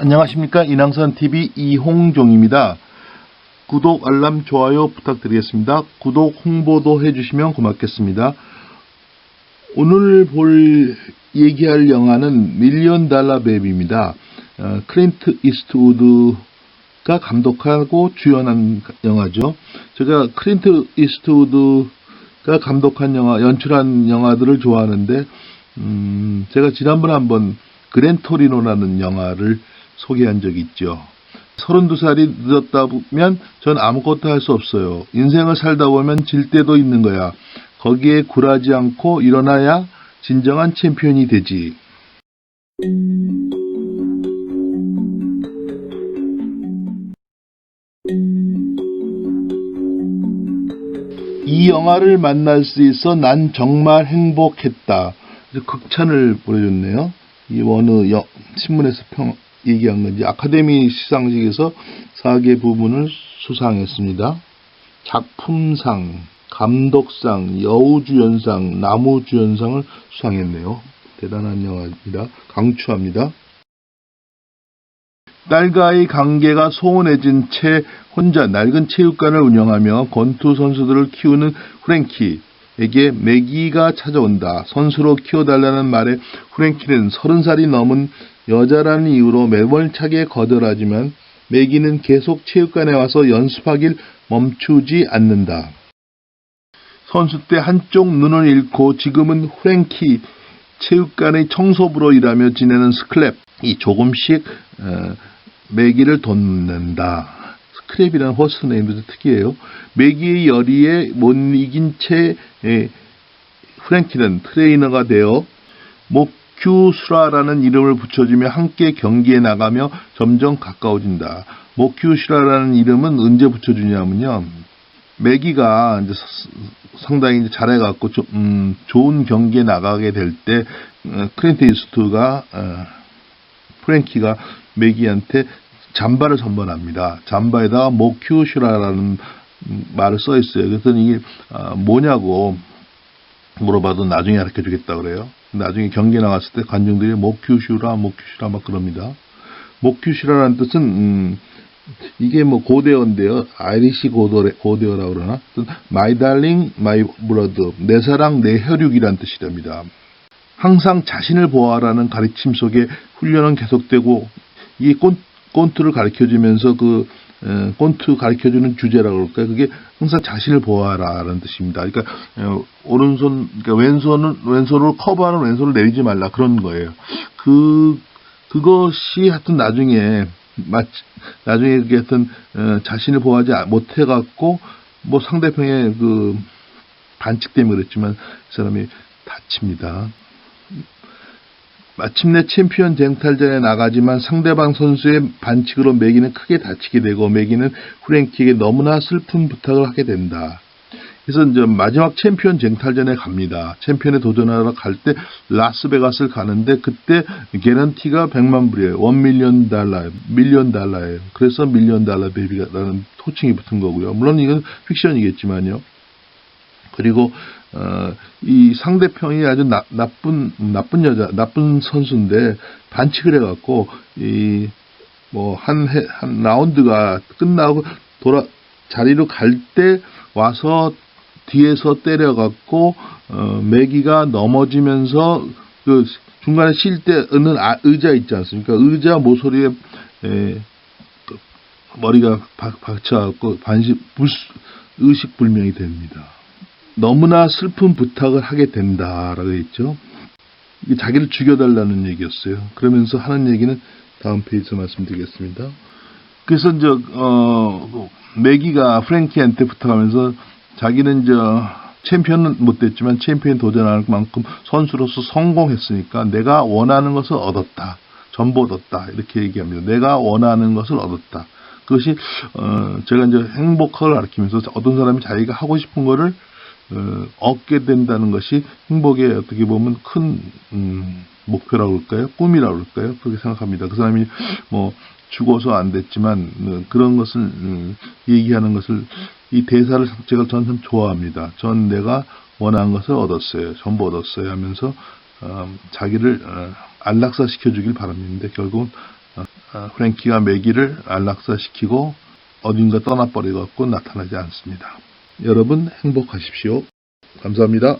안녕하십니까 인왕산 TV 이홍종입니다. 구독, 알람, 좋아요 부탁드리겠습니다. 구독, 홍보도 해주시면 고맙겠습니다. 오늘 볼 얘기할 영화는 밀리언 달러 베이비입니다. 어, 클린트 이스트우드가 감독하고 주연한 영화죠. 제가 클린트 이스트우드가 감독한 영화, 연출한 영화들을 좋아하는데 음, 제가 지난번에 한번 그랜토리노라는 영화를 소개한 적이 있죠. 32살이 늦었다 보면 전 아무것도 할 수 없어요. 인생을 살다 보면 질 때도 있는 거야. 거기에 굴하지 않고 일어나야 진정한 챔피언이 되지. 이 영화를 만날 수 있어 난 정말 행복했다. 극찬을 보내줬네요. 이 어느 여- 신문에서 평 얘기한 건지 아카데미 시상식에서 4개 부분을 수상했습니다. 작품상, 감독상, 여우주연상, 나무주연상을 수상했네요. 대단한 영화입니다. 강추합니다. 딸과의 관계가 소원해진 채 혼자 낡은 체육관을 운영하며 권투 선수들을 키우는 후랭키에게 매기가 찾아온다. 선수로 키워달라는 말에 후랭키는 서른 살이 넘은 여자라는 이유로 매몰차게 거절하지만 매기는 계속 체육관에 와서 연습하길 멈추지 않는다. 선수 때 한쪽 눈을 잃고 지금은 후랭키 체육관의 청소부로 일하며 지내는 스클랩. 이 조금씩 어, 매기를 돕는다. 스크랩이라는 호스트 네임도 특이해요. 매기의 열의에 못 이긴 채 에, 프랭키는 트레이너가 되어 모 큐슈라라는 이름을 붙여주며 함께 경기에 나가며 점점 가까워진다. 모큐슈라라는 이름은 언제 붙여주냐면요. 매기가 이제 서- 상당히 이제 잘해갖고 조- 음, 좋은 경기에 나가게 될 때 크린트 이스트가 어, 프랭키가 매기한테 잠바를 선물합니다. 잠바에다가 모큐슈라라는 말을 써 있어요. 그랬더니 이게 아, 뭐냐고 물어봐도 나중에 가르쳐 주겠다 그래요. 나중에 경기 나갔을 때 관중들이 모큐슈라 모큐슈라 막 그럽니다. 모큐슈라라는 뜻은 음, 이게 뭐 고대어인데요. 아이리시 고대, 고대어라고 그러나 마이 달링 마이 브러드 내 사랑 내 혈육이란 뜻이랍니다. 항상 자신을 보아라는 가르침 속에 훈련은 계속되고 이 꼰, 꼰투를 가르쳐주면서 그 에, 꼰투 가르쳐주는 주제라고 그럴까요? 그게 항상 자신을 보아라라는 뜻입니다. 그러니까 어, 오른손, 그러니까 왼손은 왼손으로 커버하는 왼손을 내리지 말라 그런 거예요. 그 그것이 하여튼 나중에 마 나중에 그게 하여튼 어, 자신을 보호하지 못해갖고 뭐 상대편의 그 반칙 때문에 그랬지만 그 사람이 다칩니다. 마침내 챔피언 쟁탈전에 나가지만 상대방 선수의 반칙으로 매기는 크게 다치게 되고 매기는 후랭키에게 너무나 슬픈 부탁을 하게 된다. 그래서 이제 마지막 챔피언 쟁탈전에 갑니다. 챔피언에 도전하러 갈 때 라스베가스를 가는데 그때 개런티가 100만 불이에요. 1 밀리언 달러, 밀리언 달러예요. 그래서 밀리언 달러 베이비라는 호칭이 붙은 거고요. 물론 이건 픽션이겠지만요. 그리고 어, 이 상대편이 아주 나, 나쁜 나쁜 여자 나쁜 선수인데 반칙을 해갖고 이뭐한한 라운드가 끝나고 돌아 자리로 갈 때 와서 뒤에서 때려갖고 어, 매기가 넘어지면서 그 중간에 쉴때 얻는 아- 의자 있지 않습니까? 의자 모서리에 에, 그 머리가 박, 박쳐갖고 반시 불, 의식불명이 됩니다. 너무나 슬픈 부탁을 하게 된다라고 했죠. 이게 자기를 죽여달라는 얘기였어요. 그러면서 하는 얘기는 다음 페이지에서 말씀드리겠습니다. 그래서 이제 어 매기가 프랭키한테 부탁하면서 자기는 이제 챔피언은 못 됐지만 챔피언 도전할 만큼 선수로서 성공했으니까 내가 원하는 것을 얻었다. 전부 얻었다. 이렇게 얘기합니다. 내가 원하는 것을 얻었다. 그것이 어 제가 이제 행복을 가르치면서 어떤 사람이 자기가 하고 싶은 거를 어, 어, 얻게 된다는 것이 행복의 어떻게 보면 큰 음, 목표라고 할까요? 꿈이라고 할까요? 그렇게 생각합니다. 그 사람이 뭐 죽어서 안 됐지만 어, 그런 것을 음, 얘기하는 것을 이 대사를 제가 저는 참 좋아합니다. 전 내가 원하는 것을 얻었어요. 전부 얻었어요 하면서 어, 자기를 어, 안락사시켜 주길 바랍니다. 결국은 어, 어 프랭키가 매기를 안락사시키고 어딘가 떠나버리고 나타나지 않습니다. 여러분 행복하십시오. 감사합니다.